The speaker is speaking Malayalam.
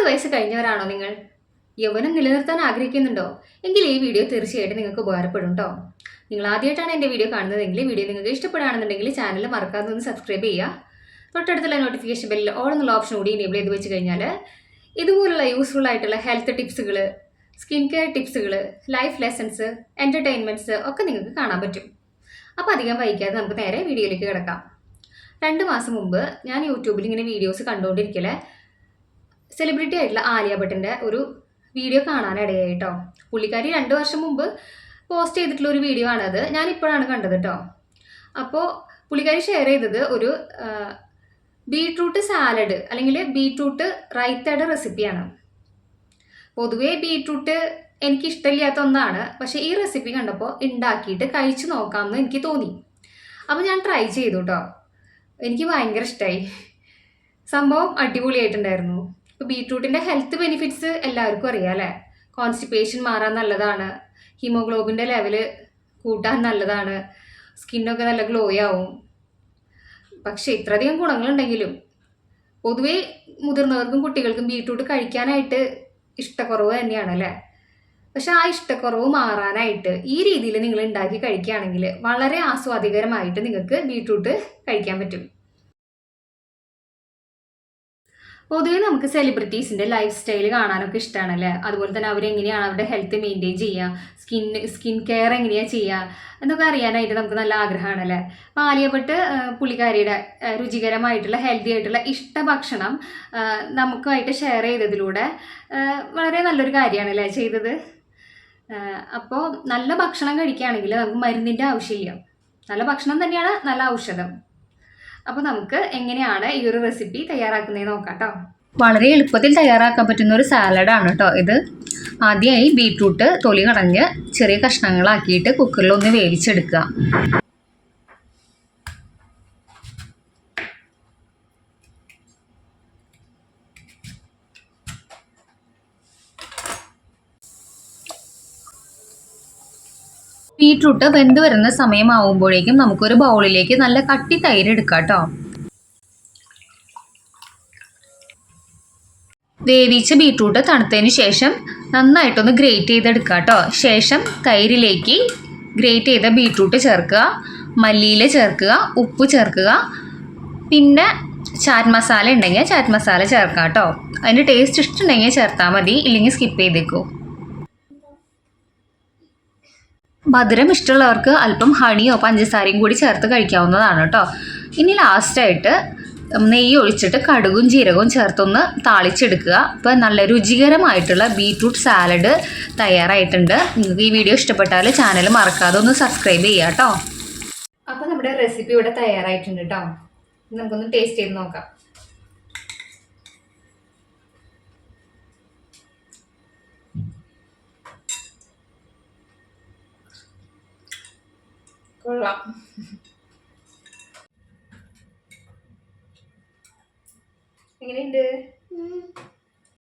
മുപ്പത് വയസ്സ് കഴിഞ്ഞവരാണോ നിങ്ങൾ? യൗവനം നിലനിർത്താൻ ആഗ്രഹിക്കുന്നുണ്ടോ? എങ്കിൽ ഈ വീഡിയോ തീർച്ചയായിട്ടും നിങ്ങൾക്ക് ഉപകാരപ്പെടും കേട്ടോ നിങ്ങൾ ആദ്യമായിട്ടാണ് എന്റെ വീഡിയോ കാണുന്നതെങ്കിൽ വീഡിയോ നിങ്ങൾക്ക് ഇഷ്ടപ്പെടുകയാണെന്നുണ്ടെങ്കിൽ ചാനൽ മറക്കാതെ ഒന്ന് സബ്സ്ക്രൈബ് ചെയ്യുക. തൊട്ടടുത്തുള്ള നോട്ടിഫിക്കേഷൻ ബെല്ലിൽ ഓൾ എന്നുള്ള ഓപ്ഷൻ കൂടി എനേബിൾ ചെയ്ത് വെച്ച് കഴിഞ്ഞാൽ ഇതുപോലുള്ള യൂസ്ഫുൾ ആയിട്ടുള്ള ഹെൽത്ത് ടിപ്സുകൾ സ്കിൻ കെയർ ടിപ്സുകൾ ലൈഫ് ലെസൺസ് എന്റർടൈൻമെന്റ്സ് ഒക്കെ നിങ്ങൾക്ക് കാണാൻ പറ്റും. അപ്പോൾ അധികം വൈകാതെ നമുക്ക് നേരെ വീഡിയോയിലേക്ക് കിടക്കാം. രണ്ട് മാസം മുമ്പ് ഞാൻ യൂട്യൂബിൽ ഇങ്ങനെ വീഡിയോസ് കണ്ടുകൊണ്ടിരിക്കലെ. സെലിബ്രിറ്റി ആയിട്ടുള്ള ആലിയ ഭട്ടിന്റെ ഒരു വീഡിയോ കാണാനിടയായി കേട്ടോ പുള്ളിക്കാരി രണ്ട് വർഷം മുമ്പ് പോസ്റ്റ് ചെയ്തിട്ടുള്ള ഒരു വീഡിയോ ആണത്. ഞാൻ ഇപ്പോഴാണ് കണ്ടത് കേട്ടോ അപ്പോൾ പുള്ളിക്കാരി ഷെയർ ചെയ്തത് ഒരു ബീട്രൂട്ട് സാലഡ് അല്ലെങ്കിൽ ബീട്രൂട്ട് റൈത്തയുടെ റെസിപ്പിയാണ് പൊതുവേ ബീട്രൂട്ട് എനിക്ക് ഇഷ്ടമില്ലാത്ത ഒന്നാണ്. പക്ഷേ ഈ റെസിപ്പി കണ്ടപ്പോൾ ഉണ്ടാക്കിയിട്ട് കഴിച്ചു നോക്കാമെന്ന് എനിക്ക് തോന്നി. അപ്പോൾ ഞാൻ ട്രൈ ചെയ്തു കേട്ടോ എനിക്ക് ഭയങ്കര ഇഷ്ടമായി സംഭവം അടിപൊളിയായിട്ടുണ്ടായിരുന്നു. ഇപ്പോൾ ബീട്രൂട്ടിന്റെ ഹെൽത്ത് ബെനിഫിറ്റ്സ് എല്ലാവർക്കും അറിയാം അല്ലേ? കോൺസ്റ്റിപ്പേഷൻ മാറാൻ നല്ലതാണ്. ഹീമോഗ്ലോബിന്റെ ലെവൽ കൂട്ടാൻ നല്ലതാണ്. സ്കിന്നൊക്കെ നല്ല ഗ്ലോ ആവും. പക്ഷേ ഇത്രയധികം ഗുണങ്ങളുണ്ടെങ്കിലും പൊതുവേ മുതിർന്നവർക്കും കുട്ടികൾക്കും ബീട്രൂട്ട് കഴിക്കാനായിട്ട് ഇഷ്ടക്കുറവ് തന്നെയാണ് അല്ലേ? പക്ഷെ ആ ഇഷ്ടക്കുറവ് മാറാനായിട്ട് ഈ രീതിയിൽ നിങ്ങൾ ഉണ്ടാക്കി കഴിക്കുകയാണെങ്കിൽ വളരെ ആസ്വാദികരമായിട്ട് നിങ്ങൾക്ക് ബീട്രൂട്ട് കഴിക്കാൻ പറ്റും. പൊതുവെ നമുക്ക് സെലിബ്രിറ്റീസിന്റെ ലൈഫ് സ്റ്റൈൽ കാണാനൊക്കെ ഇഷ്ടമാണ് അല്ലേ അതുപോലെ തന്നെ അവരെങ്ങനെയാണ് അവരുടെ ഹെൽത്ത് മെയിന്റെയിൻ ചെയ്യുക? സ്കിൻ സ്കിൻ കെയർ എങ്ങനെയാണ് ചെയ്യുക? എന്നൊക്കെ അറിയാനായിട്ട് നമുക്ക് നല്ല ആഗ്രഹമാണ് അല്ലേ അപ്പോൾ ആലിയപ്പെട്ട് പുള്ളിക്കാരിയുടെ രുചികരമായിട്ടുള്ള ഹെൽത്തി ആയിട്ടുള്ള ഇഷ്ട ഭക്ഷണം നമുക്കുമായിട്ട് ഷെയർ ചെയ്തതിലൂടെ വളരെ നല്ലൊരു കാര്യമാണ് അല്ലേ ചെയ്തത് അപ്പോൾ നല്ല ഭക്ഷണം കഴിക്കുകയാണെങ്കിൽ നമുക്ക് മരുന്നിന്റെ ആവശ്യമില്ല. നല്ല ഭക്ഷണം തന്നെയാണ് നല്ല ഔഷധം. അപ്പോൾ നമുക്ക് എങ്ങനെയാണ് ഈ ഒരു റെസിപ്പി തയ്യാറാക്കുന്നത് നോക്കാം കേട്ടോ വളരെ എളുപ്പത്തിൽ തയ്യാറാക്കാൻ പറ്റുന്ന ഒരു സാലഡാണ് കേട്ടോ ഇത്. ആദ്യമായി ബീട്രൂട്ട് തൊലി കളഞ്ഞ് ചെറിയ കഷ്ണങ്ങളാക്കിയിട്ട് കുക്കറിൽ ഒന്ന് വേവിച്ചെടുക്കുക. ബീട്രൂട്ട് വെന്ത് വരുന്ന സമയമാവുമ്പോഴേക്കും നമുക്കൊരു ബൗളിലേക്ക് നല്ല കട്ടി തൈര് എടുക്കാം കേട്ടോ. വേവിച്ച ബീട്രൂട്ട് തണുത്തതിന് ശേഷം നന്നായിട്ടൊന്ന് ഗ്രേറ്റ് ചെയ്തെടുക്കുക കേട്ടോ. ശേഷം തൈരിലേക്ക് ഗ്രേറ്റ് ചെയ്ത ബീട്രൂട്ട് ചേർക്കുക മല്ലിയില ചേർക്കുക ഉപ്പ് ചേർക്കുക. പിന്നെ ചാറ്റ് മസാല ഉണ്ടെങ്കിൽ ചാറ്റ് മസാല ചേർക്കാം കേട്ടോ. അതിന്റെ ടേസ്റ്റ് ഇഷ്ടമുണ്ടെങ്കിൽ ചേർത്താൽ മതി ഇല്ലെങ്കിൽ സ്കിപ്പ് ചെയ്തേക്കൂ. മധുരം ഇഷ്ടമുള്ളവർക്ക് അല്പം ഹണിയോ പഞ്ചസാരയും കൂടി ചേർത്ത് കഴിക്കാവുന്നതാണ് കേട്ടോ. ഇനി ലാസ്റ്റായിട്ട് നെയ്യ് ഒഴിച്ചിട്ട് കടുകും ജീരകവും ചേർത്തൊന്ന് താളിച്ചെടുക്കുക. അപ്പോൾ നല്ല രുചികരമായിട്ടുള്ള ബീറ്റ്റൂട്ട് സാലഡ് തയ്യാറായിട്ടുണ്ട്. നിങ്ങൾക്ക് ഈ വീഡിയോ ഇഷ്ടപ്പെട്ടാൽ ചാനൽ മറക്കാതെ ഒന്ന് സബ്സ്ക്രൈബ് ചെയ്യുക കേട്ടോ. അപ്പോൾ നമ്മുടെ റെസിപ്പി ഇവിടെ തയ്യാറായിട്ടുണ്ട് കേട്ടോ. നമുക്കൊന്ന് ടേസ്റ്റ് ചെയ്ത് നോക്കാം. കൊള്ളാം എങ്ങനെയുണ്ട്?